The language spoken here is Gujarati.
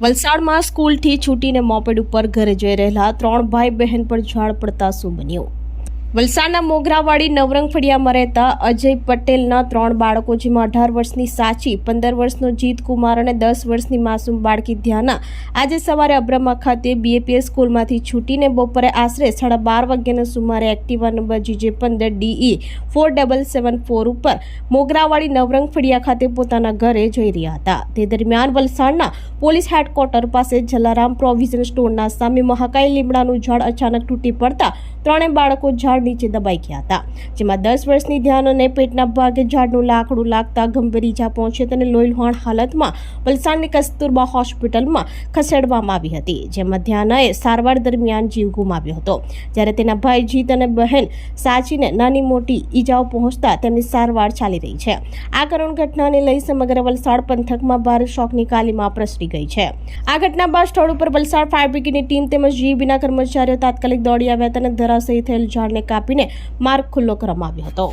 વલસાડમાં સ્કૂલથી છૂટીને મોપેડ ઉપર ઘરે જઈ રહેલા ત્રણ ભાઈ બહેન પર ઝાડ પડતા શું બન્યું? વલસાડના મોગરાવાડી નવરંગ ફળિયામાં રહેતા અજય પટેલના ત્રણ બાળકો, જેમાં અઢાર વર્ષની સાચી, પંદર વર્ષનો જીત કુમાર અને દસ વર્ષની માસૂમ બાળકી ધ્યાના. આજે સવારે અબ્રમા ખાતે બીએપીએસ સ્કૂલમાંથી છૂટીને બપોરે આશરે સાડા બાર વાગ્યાના સુમારે એક્ટિવા નંબર જીજે પંદર DE four double seven four ઉપર મોગરાવાડી નવરંગ ફળિયા ખાતે પોતાના ઘરે જઈ રહ્યા હતા. તે દરમિયાન વલસાડના પોલીસ હેડક્વાર્ટર પાસે જલારામ પ્રોવિઝન સ્ટોરના સામે મહાકાય લીમડાનું ઝાડ અચાનક તૂટી પડતા ત્રણેય બાળકો ઝાડ નીચે દબાઈ ગયા હતા, જેમાં દસ વર્ષની ધ્યાનને પેટના ભાગે ઝાડનું લાકડું લાગતા ગંભીર ઈજા પહોંચી તેને લોહીલુહાણ હાલતમાં વલસાડની કસ્તુરબા હોસ્પિટલમાં ખસેડવામાં આવી હતી, જેમાં ધ્યાનાએ સારવાર દરમિયાન જીવ ગુમાવ્યો હતો. જ્યારે તેના ભાઈ જીત અને બહેન સાચીને નાની મોટી ઈજાઓ પહોંચતા તેમની સારવાર ચાલી રહી છે. આ કરુણ ઘટનાને લઈ સમગ્ર વલસાડ પંથકમાં ભારે શોકની કાલીમાં પ્રસરી ગઈ છે. આ ઘટના બાદ સ્થળ ઉપર વલસાડ ફાયર બ્રિગેડની ટીમ તેમજ જીબીના કર્મચારીઓ તાત્કાલિક દોડી આવ્યા હતા અને ધરાશયી થયેલ ઝાડને કાપીને માર્ગ ખુલ્લો કરવામાં આવ્યો હતો.